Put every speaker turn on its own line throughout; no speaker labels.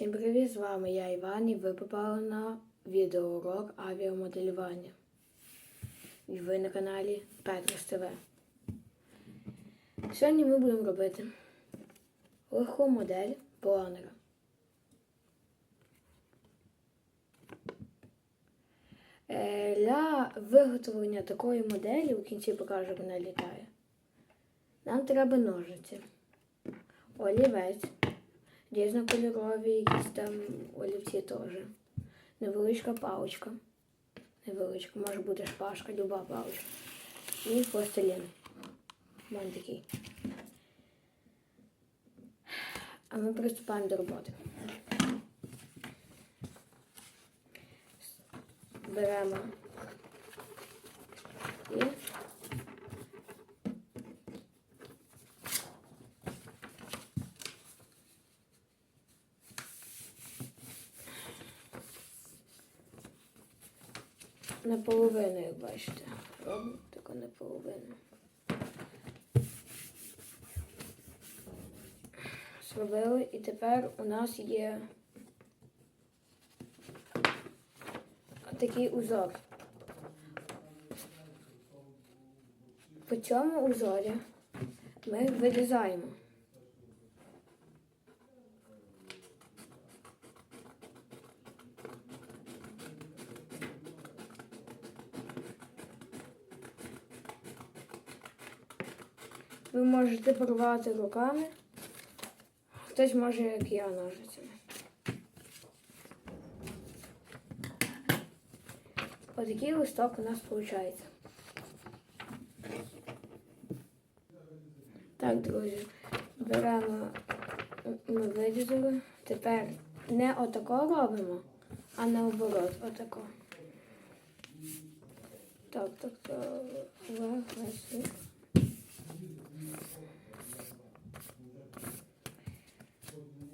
Всім привіт, з вами я Іван і ви попали на відеоурок авіамоделювання. І ви на каналі Петрос ТВ. Сьогодні ми будемо робити легку модель планера. Е, Для виготовлення такої моделі, у кінці покажу, як вона літає, нам треба ножиці, олівець, різнокольорові якісь там олівці теж. Невеличка паличка. Невеличка, може бути шпажка, люба паличка. І пластилін. У такий. А ми приступаємо до роботи. Беремо і наполовину, як бачите. Робимо таку наполовину. Зробили і тепер у нас є такий узор. По цьому узорі ми вирізаємо. Ви можете порвати руками, хтось може, як я, ножицями. Отакий листок у нас виходить. Так, друзі, беремо, ми. Тепер не отако робимо, а наоборот, отако. Так, так, так, вверх.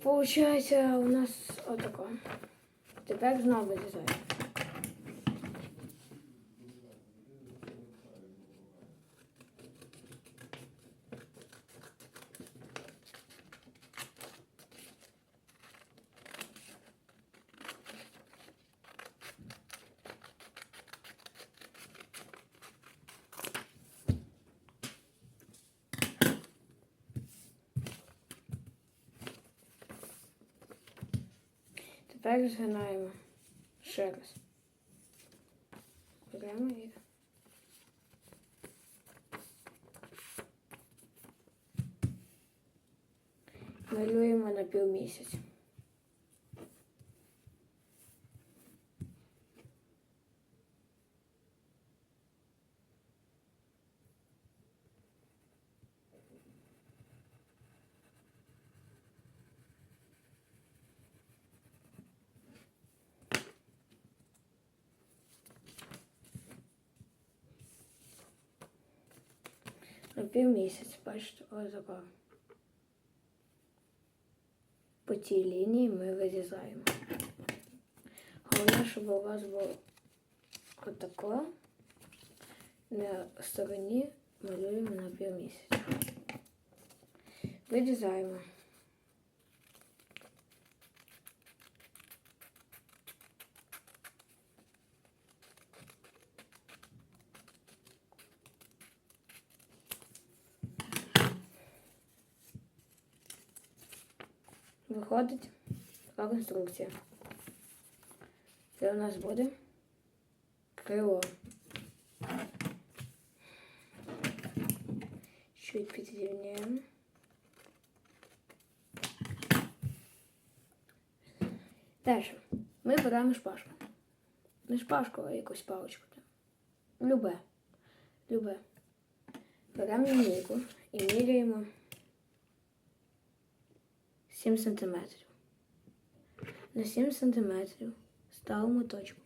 Получається у нас отако. Тепер знову вирізаємо. Тепер згинаємо ще раз. Беремо і малюємо на півмісяць. На півмісяць, бачите, ось така. По цій лінії ми вирізаємо. Головне, щоб у вас було отако. На стороні малюємо на півмісяця. Вирізаємо. Виходить така конструкція. Це у нас буде крило. Чуть підрівняємо. Далі ми беремо шпажку. Не шпажку, а якусь паличку. Любе. Любе. Беремо лінійку і міряємо 7 сантиметрів. На 7 сантиметрів ставимо точку.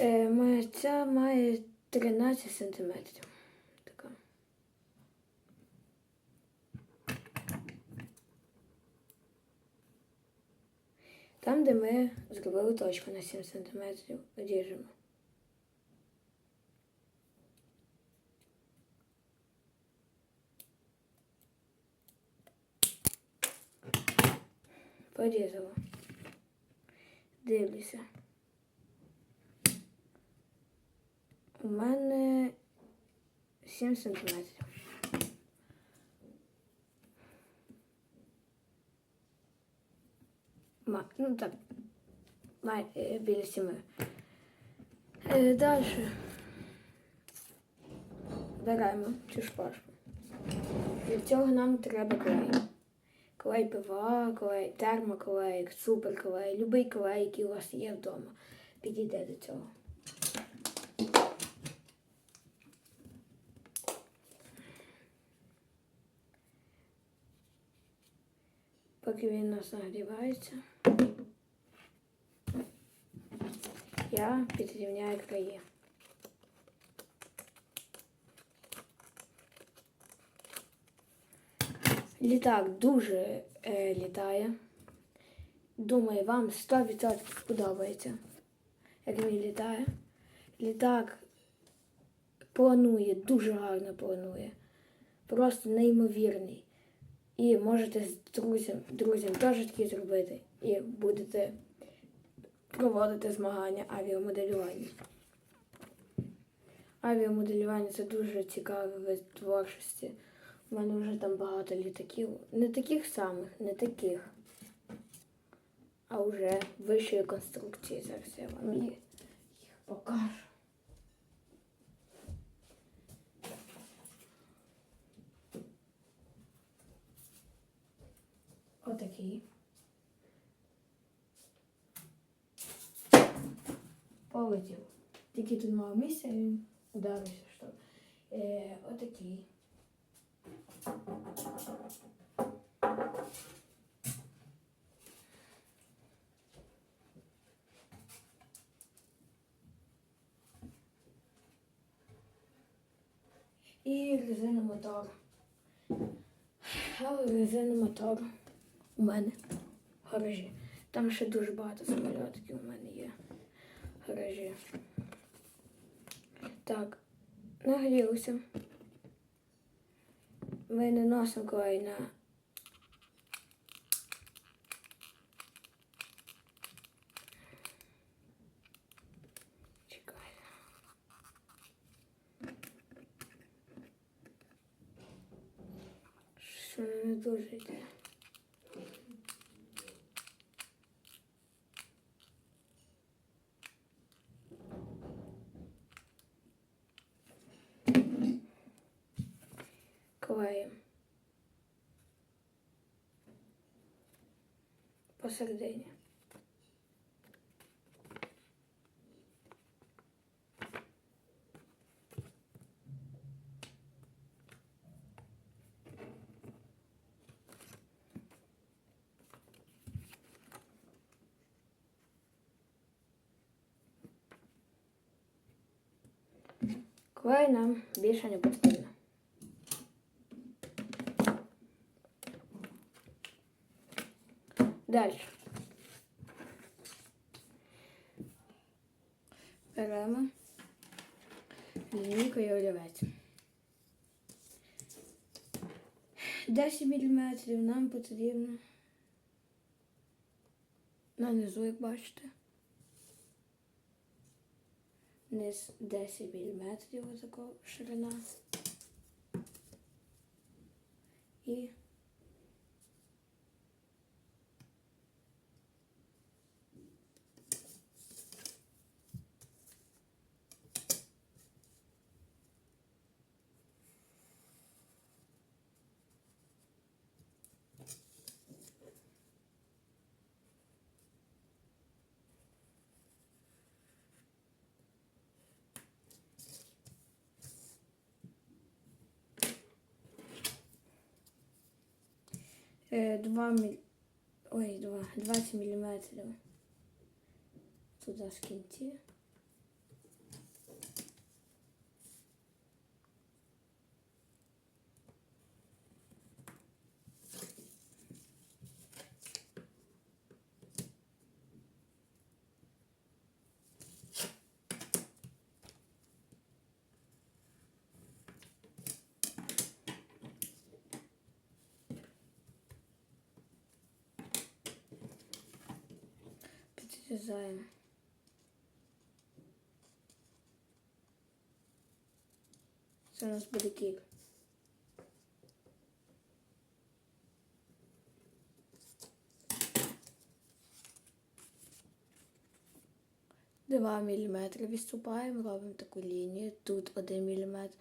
Е, моя ця має 13 сантиметрів. Така. Там, де ми зробили точку на 7 сантиметрів, ріжемо. Порізала. Дивлюся. У мене 7 сантиметрів. Ну так, е, біля сіми. Е, далі. Беремо цю шпажку. Для цього нам треба клей. Клей ПВА, клей термоклей, суперклей, будь-який клей, який у вас є вдома. Підійде до цього. Поки він у нас нагрівається, я підрівняю краї. Літак дуже е, літає. Думаю, вам 100% сподобається, як він літає. Літак планує, дуже гарно планує. Просто неймовірний. І можете з друзям, друзям теж такі зробити. І будете проводити змагання авіамоделювання. Авіамоделювання це дуже цікавий вид творчості. У мене вже там багато літаків. Не таких самих, не таких. А вже вищої конструкції. Зараз я вам їх покажу. Отакий. Полетів. Тільки тут мало місця, і він ударився. Що. Е, отакий. І резиномотор. Але резиномотор у мене в гаражі. Там ще дуже багато самолітків у мене є в гаражі. Так, нагрівся. Ми не носимо клей на Що не дуже йде. Клеїмо. Посередині. Клей нам більше не потрібно. Далі. Беремо лінійку і олівець. 10 мм нам потрібно. На низу, як бачите. Низ 10 мм така ширина. І 2 міль... Ой, 2, 20 міліметрів. Туда в Відрізаємо. Це у нас буде кік. Два міліметри відступаємо, робимо таку лінію. Тут 1 міліметр.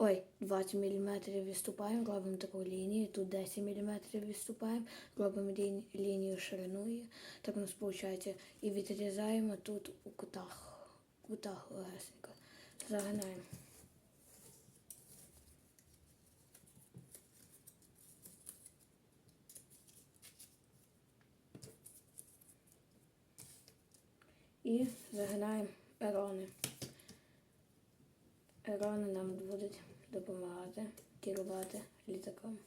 Ой, 20 мм відступаємо, робимо таку лінію. Тут 10 мм відступаємо, робимо лі- лінію шириною. Так у нас виходить. І відрізаємо тут у кутах. Кутах легесенько. Загинаємо. І загинаємо ерони. Ерони нам будуть допомагати керувати літаком.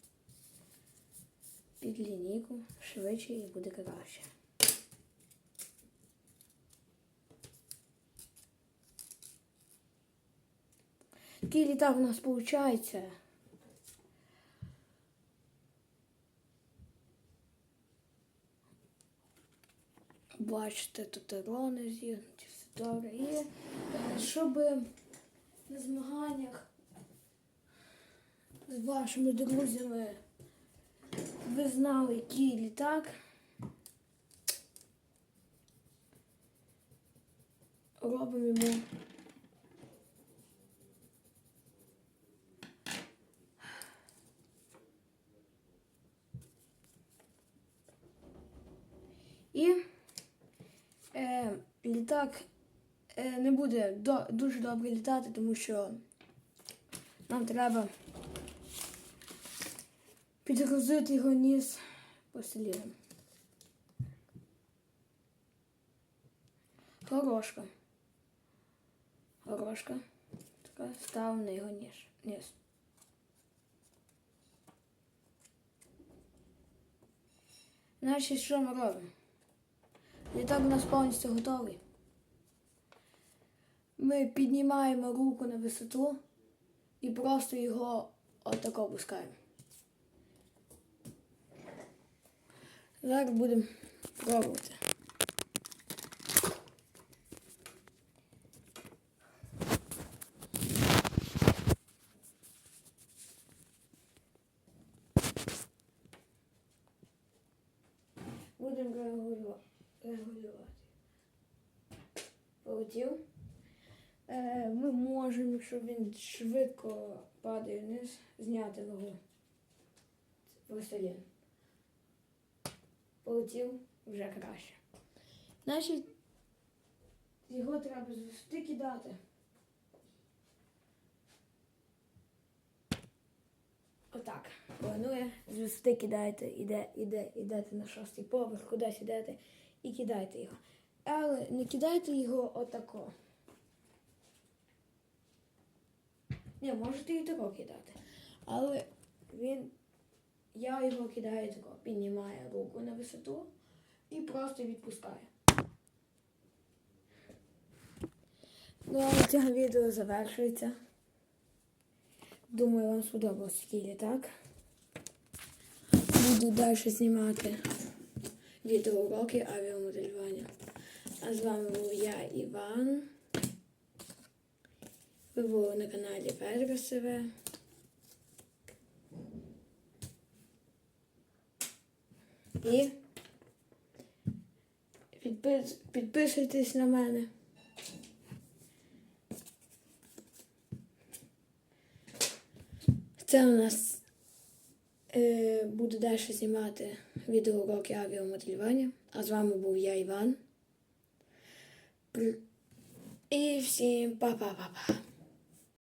Під лінійку швидше і буде краще. Такий літак у нас виходить. Бачите, тут ерони зігнуті, все добре. І е, щоб на змаганнях з вашими друзями ви знали, який літак. Робимо йому і е, літак не буде до, дуже добре літати, тому що нам треба підгрузити його ніс пластиліном. Горошка. Горошка. Така ставимо на його ніж. ніс. Значить, що ми робимо? Літак у нас повністю готовий. Ми піднімаємо руку на висоту і просто його отако опускаємо. Зараз будемо пробувати. Будемо регулювати. Полетів. Е, ми можемо, якщо він швидко падає вниз, зняти вагу. Пластилін. Полетів вже краще. Значить, його треба з висоти кидати. Отак. Планує, з висоти кидаєте, іде, іде, ідете на шостий поверх, кудись ідете і кидаєте його. Але не кидайте його отако. Не, можете і тако кидати. Але він. Я його кидаю тако, піднімаю руку на висоту і просто відпускаю. Ну, а цьому відео завершується. Думаю, вам сподобався такий літак. Буду далі знімати відеоуроки авіамоделювання. А з вами був я, Іван. Ви на каналі СВ. І підпис... підписуйтесь на мене. Це у нас е, буду далі знімати відеоуроки авіамоделювання. А з вами був я, Іван. І всім па-па-па-па.